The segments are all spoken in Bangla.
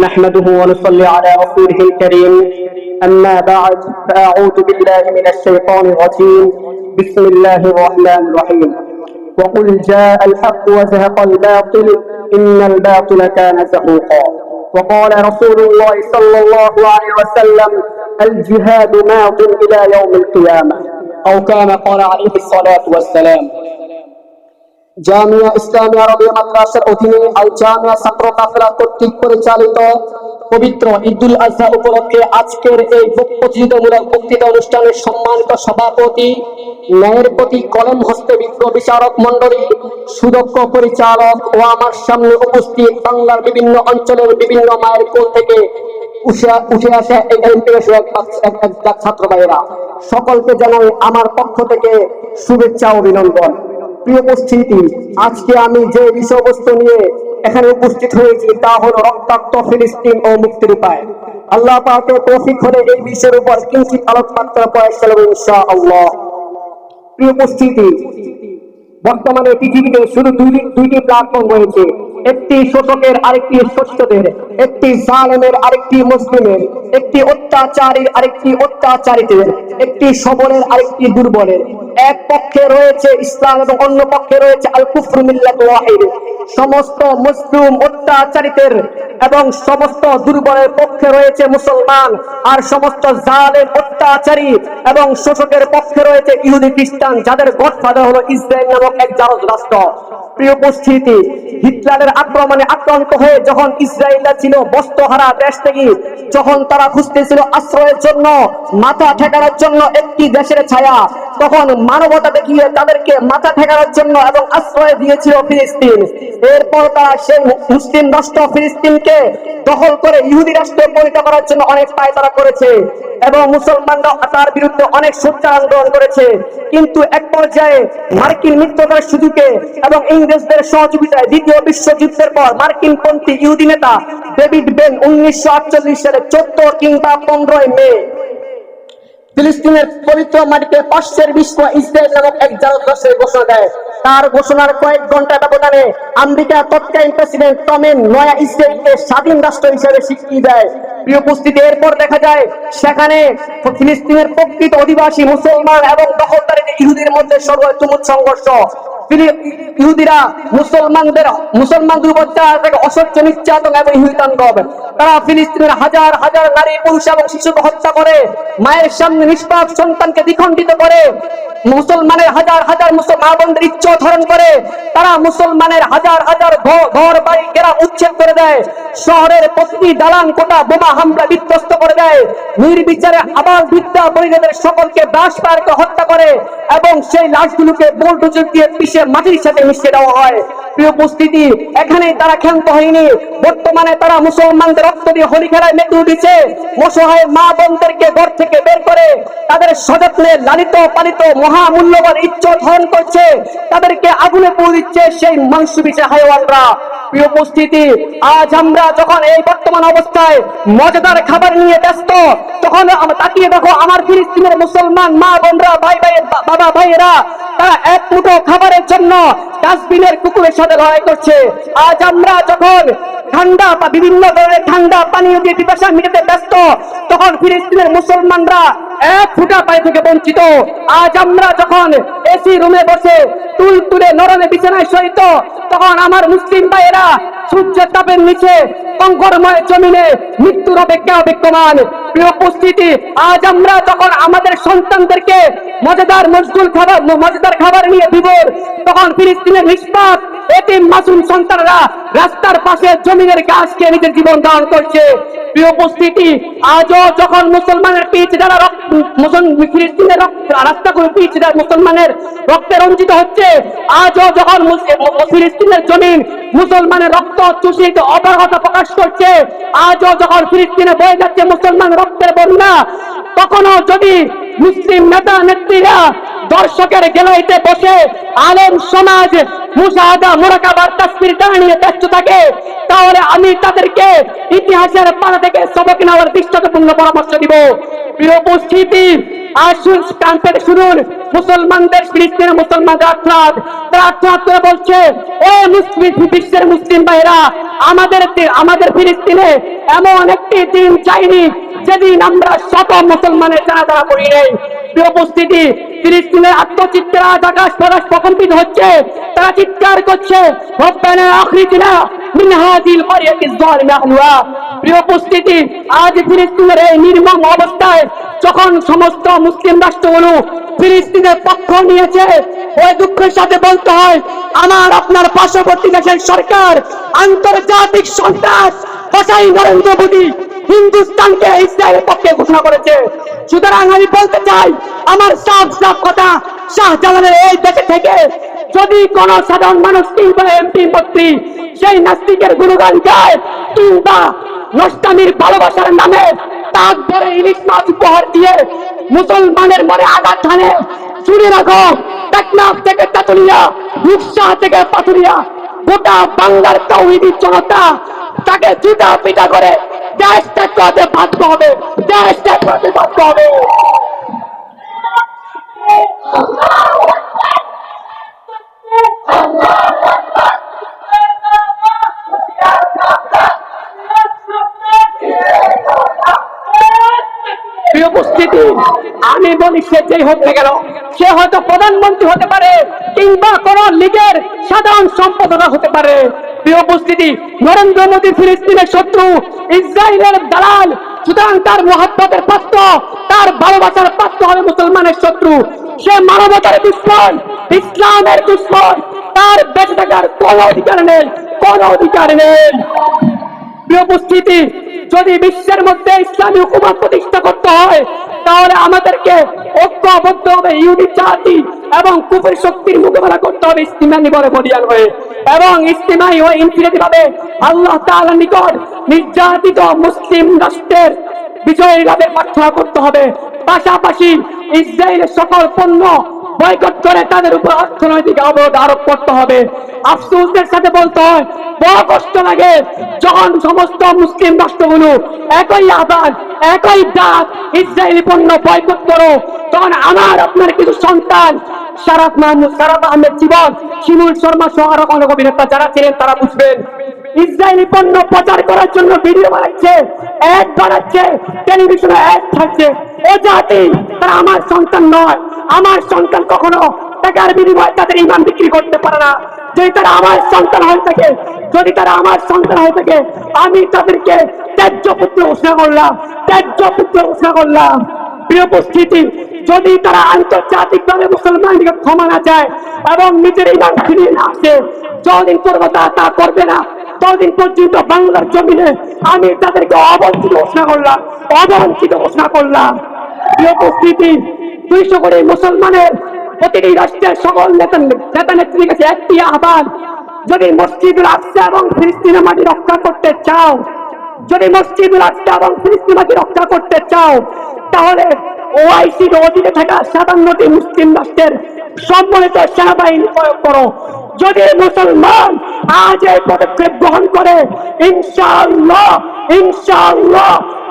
نحمده ونصلي على رسوله الكريم. أما بعد فأعوذ بالله من الشيطان الرجيم. بسم الله الرحمن الرحيم. وقل جاء الحق وزهق الباطل إن الباطل كان زهوقا. وقال رسول الله صلى الله عليه وسلم الجهاد ماض إلى يوم القيامة. أو كما قال عليه الصلاة والسلام জামিয়া ইসলামিয়া রবিয়া মাদ্রাসার অধীনে আল জামিয়া ছাত্র কাফেলা কর্তৃক পরিচালিত পবিত্র ঈদুল আজহা উপলক্ষে আজকের এই প্রতিযোগিতামূলক বক্তৃতা অনুষ্ঠানের সম্মানিত সভাপতি, ন্যায়ের প্রতি কলম হস্তে বিজ্ঞ বিচারক মন্ডলী সুদক্ষ পরিচালক ও আমার সামনে উপস্থিত বাংলার বিভিন্ন অঞ্চলের বিভিন্ন মায়ের কোল থেকে উঠে- আসে ছাত্র ভাইয়েরা। সকলকে জানাই আমার পক্ষ থেকে শুভেচ্ছা অভিনন্দন। প্রিয় উপস্থিতি। আজকে আমি যে বিষয়বস্তু নিয়ে এখানে উপস্থিত হয়েছি, তা হলো রক্তাক্ত ফিলিস্তিন ও মুক্তির উপায়। আল্লাহ পাকে তৌফিক হলে এই বিষয়ের উপর কিঞ্চিত আলোকপাত করা প্রয়াস চালাবে ইনশা আল্লাহ প্রিয় উপস্থিতি, বর্তমানে পৃথিবীতে শুধু দুইটি দুইটি প্ল্যাটফর্ম রয়েছে। একটি শোষকের আরেকটি শোষিতদের একটি জালেমের আরেকটি মুসলিমের, একটি অত্যাচারীর আরেকটি অত্যাচারিতের একটি সবলের আরেকটি দুর্বলের। এক পক্ষে রয়েছে ইসলাম এবং অন্য পক্ষে রয়েছে আল কুফর মিল্লাত ওয়াহিদ। সমস্ত মুসলিম অত্যাচারিতের এবং সমস্ত দুর্বলের পক্ষে রয়েছে মুসলমান, আর সমস্ত জালেম, অত্যাচারী এবং শোষকের পক্ষে রয়েছে ইহুদি খ্রিস্টান, যাদের গডফাদার হলো ইসরায়েল নামক এক জারজ রাষ্ট্র। প্রিয় উপস্থিতি, হিটলারের আক্রমণে আক্রান্ত হয়ে যখন ইসরায়েলরা ছিল বস্ত্রহারা দেশ থেকে, যখন তারা খুঁজতেছিল আশ্রয়ের জন্য, মাথা ঠেকানোর জন্য একটি দেশের ছায়া তখন মানবতা দেখিয়ে তাদেরকে মাথা ঠেকানোর জন্য এবং আশ্রয় দিয়েছিল ফিলিস্তিন। এরপর তারা সেই মুসলিম রাষ্ট্র ফিলিস্তিনকে দখল করে ইহুদি রাষ্ট্রে পরিণত করার জন্য অনেক পায়তারা করেছে এবং মুসলমানরা তার বিরুদ্ধে অনেক সোচ্চার আন্দোলন করেছে। কিন্তু এক পর্যায়ে মার্কিন মিত্রতার সুযোগে এবং ইংরেজদের সহযোগিতায় দ্বিতীয় বিশ্বযুদ্ধের পর মার্কিন পন্থী ইহুদি নেতা ডেভিড বেন উনিশশো আটচল্লিশ সালে চোদ্দ কিংবা পনেরোই মে ফিলিস্তিনের পবিত্র মাটিতে অশ্বের বিশ্ব ইসরায়েল নামক এক রাষ্ট্রের ঘোষণা দেয়। তার ঘোষণার কয়েক ঘণ্টা ব্যবধানে আমেরিকা তৎকালীন প্রেসিডেন্ট টমেন নয়া ইসরায়েলকে স্বাধীন রাষ্ট্র হিসেবে স্বীকৃতি দেয়। প্রিয় উপস্থিতি এরপর দেখা যায়, সেখানে ফিলিস্তিনের প্রকৃত অধিবাসী মুসলমান এবং দখলদারীদের ইহুদির মধ্যে সর্বোচ্চ সংঘর্ষ। ইহুদিরা মুসলমানদের মুসলমানদের উপর থাকে অসহ্য নির্যাতন এবং ইহুদিতান্ডব তারা ফিলিস্তিনের হাজার হাজার নারী, পুরুষ এবং শিশুকে হত্যা করে, মায়ের সামনে নিষ্পাপ সন্তানকে দ্বিখণ্ডিত করে, মুসলমানের হাজার হাজার মুসলমানদের ইচ্ছা ধারণ করে, তারা মুসলমানের হাজার হাজার ঘর বাড়ি ঘেরা উচ্ছেদ করে দেয়, শহরের প্রতিটি দালান, কোটা, বোমা হামলা বিধ্বস্ত করে দেয়, নির্বিচারে আবার বিদ্যা পরিবারের সকলকে বাস পারকে হত্যা করে এবং সেই লাশগুলোকে বোল্টুজুর দিয়ে পিষে মাটির সাথে মিশিয়ে দেওয়া হয়। প্রিয় উপস্থিতি, এখানেই তারা ক্ষান্ত হয়নি। বর্তমানে তারা মুসলমানদের রক্ত দিয়ে হোলি খেলায় মেতে উঠেছে। অসহায় মা বোনদেরকে ঘর থেকে বের করে তাদের সযত্নে লালিত, পালিত, মহামূল্যবান ইজ্জত হরণ করছে। তাদেরকে আগুনে পুড়ে দিচ্ছে সেই মাংস বিছে হাইওয়ানরা উপস্থিতি, আজ আমরা যখন এই বর্তমান অবস্থায় মজাদার খাবার নিয়ে ব্যস্ত, তখন তাকিয়ে দেখো আমার ফিলিস্তিনের মুসলমান মা বোনরা ভাই ভাই বাবা ভাইয়েরা তারা এক মুঠো খাবারের জন্য ডাস্টবিনের কুকুরের সাথে লড়াই করছে। আজ আমরা যখন ঠান্ডা বা বিভিন্ন ধরনের ঠান্ডা পানীয় দিয়ে পিপাসা মিটাতে ব্যস্ত, তখন ফিলিস্তিনের মুসলমানরা এক ফুটা পানি থেকে বঞ্চিত। আজ আমরা যখন এসি রুমে বসে তুল তুলে নরমে বিছানায় সহিত তখন আমার মুসলিম ভাইয়েরা সূর্যের তাপের নিচে কঙ্করময় জমিনে মৃত্যুর অপেক্ষা অপেক্ষমান। প্রিয় উপস্থিতি, আজ আমরা যখন আমাদের সন্তানদেরকে মজাদার মজদুর খাবার মজাদার খাবার নিয়ে বিভোর তখন ফিলিস্তিনের নিষ্পাপ এতিম মাসুম সন্তানরা রাস্তার পাশে জমিনের গাছ খেয়ে নিজের জীবন ধারণ করছে। উপস্থিতি, আজও যখন মুসলমানের পিচ পিচ মুসলমানের রক্তে রঞ্জিত হচ্ছে, আজও যখন ফিলিস্তিনের জমিন মুসলমানের রক্ত চুষিত অপারগতা প্রকাশ করছে, আজও যখন ফিলিস্তিনে বয়ে যাচ্ছে মুসলমান রক্তের বন্যা, তখনও যদি মুসলিম নেতা নেত্রীরা দর্শকের গেলাইতে বসে আলেম সমাজ মুসাহাদা মোরাকাবার তাসবির টানিয়ে ব্যস্ত থাকে। তাহলে আমি তাদেরকে ইতিহাসের পাতা থেকে সবক নেওয়ার দৃষ্টান্তপূর্ণ পরামর্শ দিব। প্রিয় উপস্থিতি, আসুন কান শুনুন। মুসলমানদের ফিলিস্তিনের মুসলমানদের আত্মাদ তারা আত্মাদ করে বলছে, ও মুসলিম, বিশ্বের মুসলিম ভাইরা আমাদের আমাদের ফিলিস্তিনে এমন একটি দিন চাইনি যেদিন আমরা শত মুসলমানের জানাজা করি নেই উপস্থিতি ফিলিস্তিনের আত্মচিত্রা আকাশ প্রকাশ প্রকম্পিত হচ্ছে, তারা চিৎকার করছে, রব্বানা আখরিজনা মিন এই নির্মম অবস্থায় যখন সমস্ত মুসলিম পক্ষ নিয়েছে ওই দুঃখের সাথে বলতে হয় আমার আপনার পার্শ্ববর্তী দেশের সরকার আন্তর্জাতিক সন্ত্রাস নরেন্দ্র মোদী হিন্দুস্তানকে ইসরায়েলের পক্ষে ঘোষণা করেছে। সুতরাং আমি বলতে চাই, আমার সাফ সাফ কথা শাহজালালের এই দেশে থেকে যদি কোন সাধারণ মানুষ কিংবা এমপি মন্ত্রী, সেই নাস্তিকের গুণগান গায় কিংবা নষ্টামির ভালোবাসার নামে তাক ধরে ইলিশ মাছ উপহার দিয়ে মুসলমানের মনে আঘাত হানে, শুনে রাখো, টেকনাফ থেকে তাতুলিয়া, রূপসা থেকে পাথুরিয়া, গোটা বাংলার তৌহিদি জনতা তাকে জুতা পিটা করে দেশ ত্যাগ করতে বাধ্য হবে দেশ ত্যাগ করতে হবে। উপস্থিতি, আমি বলি সে যেই না কেন, সে হয়তো প্রধানমন্ত্রী হতে পারে কিংবা কোন লীগের সাধারণ সম্পাদক হতে পারে। প্রিয় উপস্থিতি, নরেন্দ্র মোদী ফিলিস্তিনের শত্রু, ইসরায়েলের দালাল, সুতরাং তার মহাব্বতের পাত্র, তার ভালোবাসার পাত্র হবে মুসলমানের শত্রু। সে মানবতার দুশ্মন, ইসলামের দুশ্মন, তার বেঁচে থাকার কোনো অধিকার নেই, কোনো অধিকার নেই। প্রিয় উপস্থিতি, যদি বিশ্বের মধ্যে ইসলামী হুকুমত প্রতিষ্ঠা করতে হয়, তাহলে আমাদেরকে ঐক্যবদ্ধ হবে, ইউনিট জাতি এবং কুফের শক্তির মোকাবেলা করতে হবে ইস্তিমা নিবরে বলিয়ান হয়ে। এবং ইস্তিমাই ও ইনফিনিটি ভাবে আল্লাহ তাআলার নিকট নির্যাতিত মুসলিম রাষ্ট্রের বিজয়ী লাভের প্রার্থনা করতে হবে। পাশাপাশি ইসরায়েলের সকল পণ্য বয়কট করে তাদের উপর অর্থনৈতিক অবরোধ আরোপ করতে হবে। আফসোসের সাথে বলতে হয় বড় কষ্ট লাগে যখন সমস্ত মুসলিম রাষ্ট্রগুলো একই আহ্বান একই ডাক, ইসরায়েলি পণ্য বয়কট করো, তখন আমার, আপনার কিছু সন্তান সারাফ মাহমুদ সারাফ আহমেদ জীবন, শিমুল শর্মা সহ আরও অনেক অভিনেতা যারা ছিলেন, তারা বুঝবেন, ইসরায়েলি পণ্য প্রচার করার জন্য ভিডিও বানাচ্ছে অ্যাড বানাচ্ছে টেলিভিশনে অ্যাড থাকছে। ও জাতি, তারা আমার সন্তান নয়। আমার সন্তান কখনো টাকার বিনিময়ে তাদের ইমান বিক্রি করতে পারে না। যদি তারা আমার সন্তান হয়ে থাকে, যদি তারা আমার সন্তান হয়ে থাকে, আমি তাদেরকে ত্যায্য পুত্র ঘোষণা করলাম, ত্যায্য পুত্র ঘোষণা করলাম। প্রিয় উপস্থিতি, যদি তারা আন্তর্জাতিক ভাবে মুসলমানকে ক্ষমা না চায় এবং নিজের ইমান ফিরিয়ে না আসে, যতদিন করব তা তা করবে না, ততদিন পর্যন্ত বাংলার জমিনে আমি তাদেরকে অবঞ্চিত ঘোষণা করলাম, অবঞ্চিত ঘোষণা করলাম। প্রিয় উপস্থিতি দুইশো কোটি মুসলমানের প্রতিটি রাষ্ট্রের সকল নেতা নেতা নেত্রীর কাছে একটি আহ্বান। যদি মসজিদুল আকসা এবং ফিলিস্তিনের মাটি রক্ষা করতে চাও, যদি মসজিদুল আকসা এবং ফিলিস্তিন মাটি রক্ষা করতে চাও, তাহলে ওআইসির অধীনে থাকা সাতান্নটি মুসলিম রাষ্ট্রের সম্মিলিত সেনাবাহিনী প্রয়োগ করো। যদি মুসলমান আজ এই পদক্ষেপ গ্রহণ করে, ইনশাআল্লাহ ইনশাআল্লাহ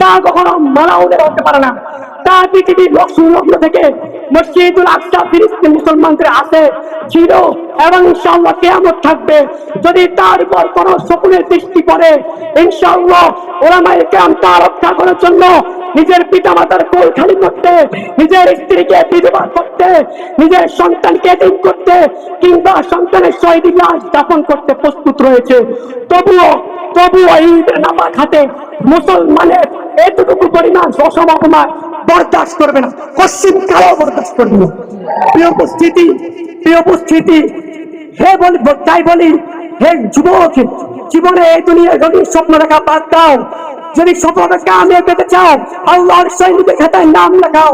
তা কখনো মারাও হতে পারে না। তা পৃথিবীর লক্ষ্য থেকে মসজিদুল আকসা ফিলিস্তিন মুসলমানদের আছে ছিল এবং ইনশাআল্লাহ কেয়ামত থাকবে। যদি তার উপর কোনো শকুনের দৃষ্টি পড়ে ওরা ওলামায়ে কেরাম তা রক্ষা করার জন্য নিজের পিতা মাতার কোল খালি করতে, নিজের স্ত্রীকে বিধবা করতে, নিজের সন্তানকে এতিম করতে, কিংবা সন্তানের শহীদ লাশ দাফন করতে প্রস্তুত রয়েছে। তবুও তবুও ঈদের নামাজ হাতে মুসলমানের এতটুকু পরিমাণ অসম অপমান বরদাস্ত করবে না, পশ্চিম কালো বরদাস্ত করবে না। প্রিয় উপস্থিতি প্রিয় উপস্থিতি, হে বলি, তাই বলি, হে যুবক, জীবনে এই দুনিয়ার যদি স্বপ্ন দেখা বাদ দাও। যদি সফলতা কামিয়ে পেতে চাও, আল্লাহর সৈনিকের খাতায় নাম লেখাও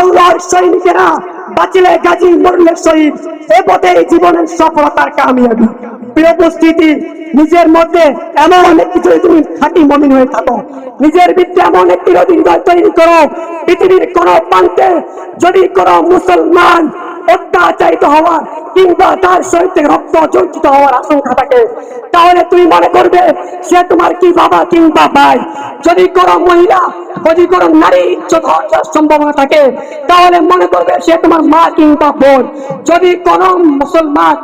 আল্লাহর সৈনিকেরা বাঁচলে গাজী মরলে শহীদ এ পথে জীবনের সফলতার কামিয়াবি। প্রিয় উপস্থিতি, নিজের মধ্যে এমন একটি যদি তুমি খাঁটি মমিন হয়ে থাকো, নিজের ভিত্তি এমন একটি হৃদয় তৈরি করো, পৃথিবীর কোন প্রান্তে যদি কোন মুসলমান অত্যাচারিত হওয়ার কিংবা তার শরীর রক্ত জঞ্চিত হওয়ার আশঙ্কা থাকে। তাহলে তুমি মনে করবে, সে তোমার কি বাবা কিংবা ভাই? যদি কোনো মহিলা, যদি কোনো নারী ইজ্জত হওয়ার সম্ভাবনা থাকে, তাহলে মনে করবে সে তোমার মা কিংবা বোন। যদি কোনো মুসলমান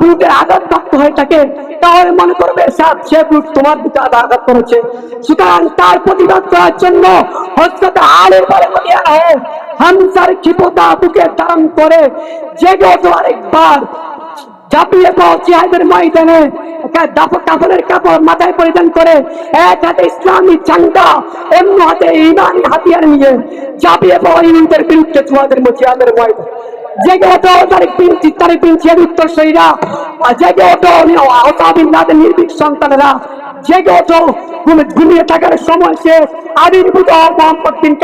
বুকের আঘাত প্রাপ্ত হয়ে থাকে তাহলে মনে করবে সে- সে তোমার দিকে আঘাত করেছে। সুতরাং তার প্রতিবাদ করার জন্য হজরত আলের পরে বলিয়া হামসার ক্ষিপতা বুকে করে আরেকবার। ঝাঁপিয়ে পাও ময়দানে কাপড় মাথায় পরিধান করে এক হাতে ইসলামী ঝান্ডা, অন্য হাতে ইমানি হাতিয়ার নিয়ে ঝাঁপিয়ে পাওয়া ইহুদের বিরুদ্ধে ময়দান। জেগে ওঠো তারিক বিন তারিক বিন উত্তর জেগে ওঠো নির্ভীক সন্তানেরা। জেগে ওঠো ঘুমিয়ে থাকার সময় শেষ আবির্ভূত মোহাম্মদ বিন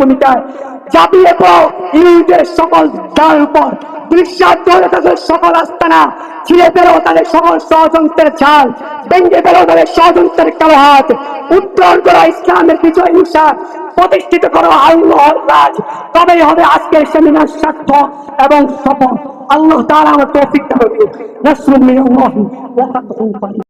ভূমিকায়। ইহুদের সকল দ্বার উপর। সকল আস্তানা ছিঁড়ে ফেলো, তাদের সকল ষড়যন্ত্রের ছাল ভেঙে তাদের ষড়যন্ত্রের কালো হাত। উত্তরণ করা ইসলামের বিজয় প্রতিষ্ঠিত করো আল্লাহর রাজ। তবেই হবে আজকের সেমিনার সার্থক এবং সফল। আল্লাহ তাআলা আমার তৌফিক দান করুন। নাসরুম মিনাল্লাহি ওয়া